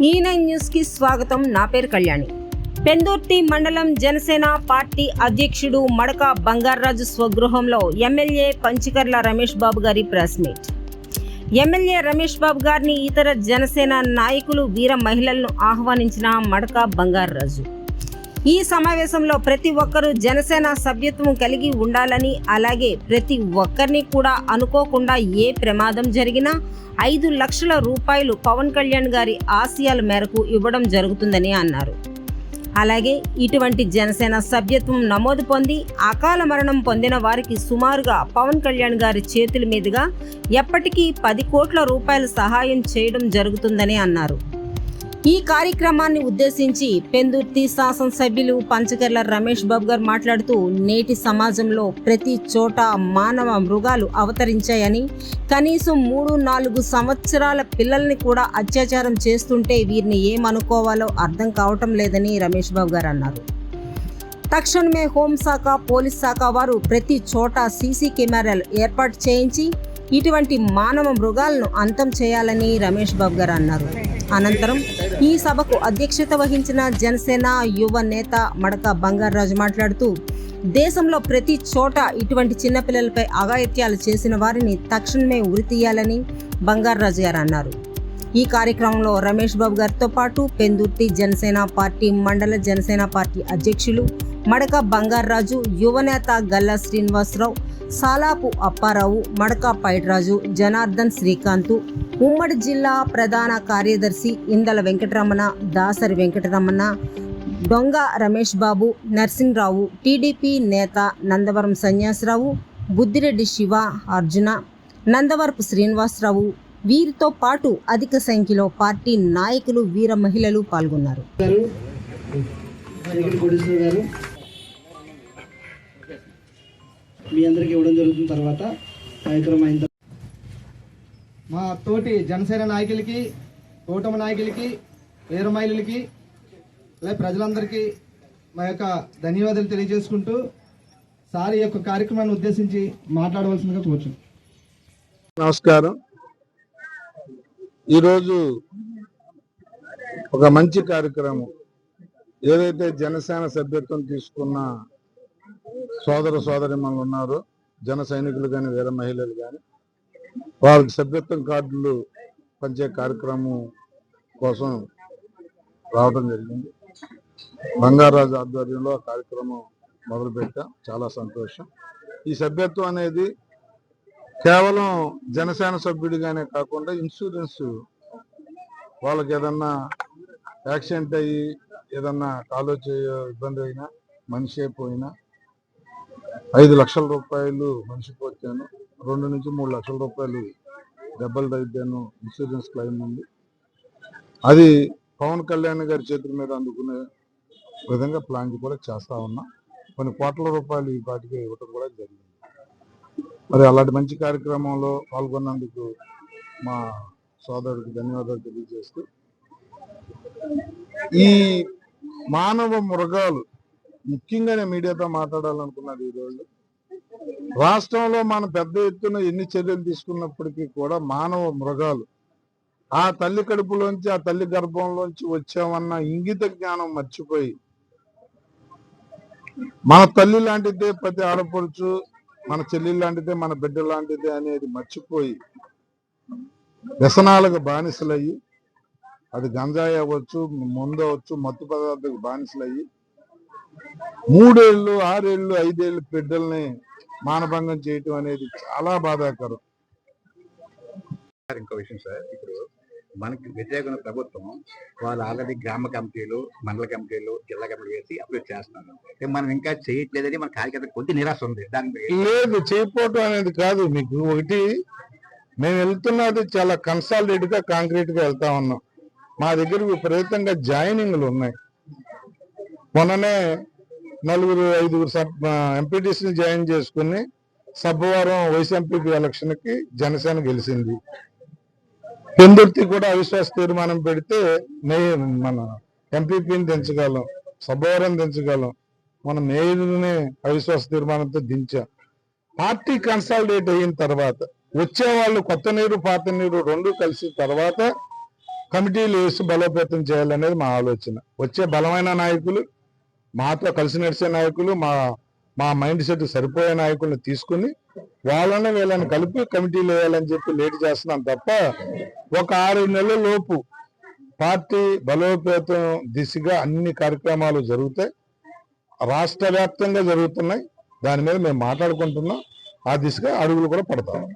E ఈయన న్యూస్కి స్వాగతం. నా పేరు కళ్యాణి. పెందుర్తి మండలం జనసేన పార్టీ అధ్యక్షుడు మడక బంగారాజు స్వగృహంలో ఎమ్మెల్యే పంచికర్ల రమేష్ బాబు గారి press meet. MLA Ramesh Babu గారిని ఇతర జనసేన నాయకులు వీర మహిళలను ఆహ్వానించిన మడక బంగారాజు. ఈ సమావేశంలో ప్రతి ఒక్కరూ జనసేన సభ్యత్వం కలిగి ఉండాలని అలాగే ప్రతి ఒక్కరిని కూడా అనుకోకుండా ఏ ప్రమాదం జరిగినా ఐదు లక్షల రూపాయలు పవన్ కళ్యాణ్ గారి ఆశయాల మేరకు ఇవ్వడం జరుగుతుందని అన్నారు. అలాగే ఇటువంటి జనసేన సభ్యత్వం నమోదు పొంది అకాల మరణం పొందిన వారికి సుమారుగా పవన్ కళ్యాణ్ గారి చేతుల మీదుగా ఎప్పటికీ పది కోట్ల రూపాయల సహాయం చేయడం జరుగుతుందని అన్నారు. ఈ కార్యక్రమాన్ని ఉద్దేశించి పెందుర్తి శాసనసభ్యులు పంచకర్ల రమేష్ బాబు గారు మాట్లాడుతూ నేటి సమాజంలో ప్రతి చోట మానవ మృగాలు అవతరించాయని కనీసం మూడు నాలుగు సంవత్సరాల పిల్లల్ని కూడా అత్యాచారం చేస్తుంటే వీరిని ఏమనుకోవాలో అర్థం కావటం లేదని రమేష్ బాబు గారు అన్నారు. తక్షణమే హోంశాఖ పోలీస్ శాఖ వారు ప్రతి చోట సీసీ కెమెరాలు ఏర్పాటు చేయించి ఇటువంటి మానవ మృగాలను అంతం చేయాలని రమేష్ బాబు గారు అన్నారు. అనంతరం ఈ సభకు అధ్యక్షత వహించిన జనసేన యువ నేత మడక బంగారాజు మాట్లాడుతూ దేశంలో ప్రతి చోట ఇటువంటి చిన్నపిల్లలపై అఘాయిత్యాలు చేసిన వారిని తక్షణమే ఉరితీయాలని బంగారాజు గారు అన్నారు. ఈ కార్యక్రమంలో రమేష్ బాబు గారితో పాటు పెందుర్తి జనసేన పార్టీ మండల జనసేన పార్టీ అధ్యక్షులు మడక బంగారాజు యువనేత గల్లా శ్రీనివాసరావు సాలాపు అప్పారావు మడక పైడ్రాజు జనార్దన్ శ్రీకాంత్ ఉమ్మడి జిల్లా ప్రధాన కార్యదర్శి ఇందల వెంకటరమణ దాసరి వెంకటరమణ దొంగ రమేష్ బాబు నర్సింగ్రావు టీడీపీ నేత నందవరం సన్యాసరావు బుద్దిరెడ్డి శివ అర్జున నందవరపు శ్రీనివాసరావు. వీరితో పాటు అధిక సంఖ్యలో పార్టీ నాయకులు వీర మహిళలు పాల్గొన్నారు. మీ అందరికి ఇవ్వడం జరుగుతుంది. తర్వాత కార్యక్రమం అయిన తర్వాత మా తోటి జనసేన నాయకులకి కూటమి నాయకులకి వీర మహిళలకి అలాగే ప్రజలందరికీ మా యొక్క ధన్యవాదాలు తెలియజేసుకుంటూ సార్ ఈ యొక్క కార్యక్రమాన్ని ఉద్దేశించి మాట్లాడవలసిందిగా కోరుచు నమస్కారం. ఈరోజు ఒక మంచి కార్యక్రమం. ఏదైతే జనసేన సభ్యత్వం తీసుకున్న సోదర సోదరిమణులు ఉన్నారు. జన సైనికులు కానీ వీర మహిళలు కానీ వాళ్ళకి సభ్యత్వం కార్డులు పంచే కార్యక్రమం కోసం రావడం జరిగింది. బంగారాజు ఆధ్వర్యంలో ఆ కార్యక్రమం మొదలుపెట్టాం. చాలా సంతోషం. ఈ సభ్యత్వం అనేది కేవలం జనసేన సభ్యుడిగానే కాకుండా ఇన్సూరెన్స్ వాళ్ళకి ఏదన్నా యాక్సిడెంట్ అయ్యి ఏదన్నా కాలో చేయ ఇబ్బంది అయినా మనిషి అయిపోయినా ఐదు లక్షల రూపాయలు మనిషి పోతాను రెండు నుంచి మూడు లక్షల రూపాయలు దెబ్బలు తగ్గాను. ఇన్సూరెన్స్ క్లెయిమ్ ఉంది. అది పవన్ కళ్యాణ్ గారి చేతుల మీద అందుకునే విధంగా ప్లాన్ కూడా చేస్తా ఉన్నా. కొన్ని కోట్ల రూపాయలు ఈ పాటికి ఇవ్వటం కూడా జరిగింది. మరి అలాంటి మంచి కార్యక్రమంలో పాల్గొన్నందుకు మా సోదరుడికి ధన్యవాదాలు తెలియజేస్తూ ఈ మానవ మృగాలు ముఖ్యంగా నేను మీడియాతో మాట్లాడాలనుకున్నాను ఈరోజు రాష్ట్రంలో మనం పెద్ద ఎత్తున ఎన్ని చర్యలు తీసుకున్నప్పటికీ కూడా మానవ మృగాలు. ఆ తల్లి కడుపులోంచి ఆ తల్లి గర్భంలోంచి వచ్చామన్న ఇంగిత జ్ఞానం మర్చిపోయి మన తల్లి లాంటిదే ప్రతి ఆడపడుచు మన చెల్లి లాంటిదే మన బిడ్డ లాంటిదే అనేది మర్చిపోయి వ్యసనాలకు బానిసలయ్యి అది గంజాయి అవ్వచ్చు ముందు అవ్వచ్చు మత్తు పదార్థాలకు బానిసలయ్యి మూడేళ్ళు ఆరేళ్ళు ఐదేళ్ళు బిడ్డల్ని మానభంగం చేయటం అనేది చాలా బాధాకరం. సార్ ఇంకో విషయం సార్. ఇప్పుడు మనకి వ్యతిరేకమైన ప్రభుత్వం వాళ్ళు ఆల్రెడీ గ్రామ కమిటీలు మండల కమిటీలు జిల్లా కమిటీలు వేసి అప్రోచ్ చేస్తున్నారు. మనం ఇంకా చేయట్లేదని మన కార్యకర్త కొద్ది నిరాశ ఉంది. దాని మీద లేదు చేయకపోవటం అనేది కాదు. మీకు ఒకటి మేము వెళ్తున్నది చాలా కన్సాలిడేట్గా కాంక్రీట్గా వెళ్తా ఉన్నాం. మా దగ్గర విపరీతంగా జాయినింగ్లు ఉన్నాయి. మొన్ననే నలుగురు ఐదుగురు సబ్ ఎంపీటీసీని జాయిన్ చేసుకుని సబ్బవరం వైస్ ఎలక్షన్కి జనసేన గెలిచింది. పెందుర్తి కూడా అవిశ్వాస తీర్మానం పెడితే మే మన ఎంపీపీని దించగలం సబ్బవరం దించగలం. మన మేయర్ని అవిశ్వాస తీర్మానంతో దించాం. పార్టీ కన్సాలిడేట్ అయిన తర్వాత వచ్చే వాళ్ళు కొత్త నీరు పాత నీరు రెండు కలిసిన తర్వాత కమిటీలు వేసి బలోపేతం చేయాలనేది మా ఆలోచన. వచ్చే బలమైన నాయకులు మాతో కలిసి నడిచే నాయకులు మా మా మైండ్ సెట్ సరిపోయే నాయకుల్ని తీసుకుని వాళ్ళని వీళ్ళని కలిపి కమిటీలు వేయాలని చెప్పి లేట్ చేస్తున్నాం తప్ప ఒక ఆరు నెలల లోపు పార్టీ బలోపేతం దిశగా అన్ని కార్యక్రమాలు జరుగుతాయి. రాష్ట్ర వ్యాప్తంగా జరుగుతున్నాయి. దాని మీద మేము మాట్లాడుకుంటున్నాం. ఆ దిశగా అడుగులు కూడా పడతాం.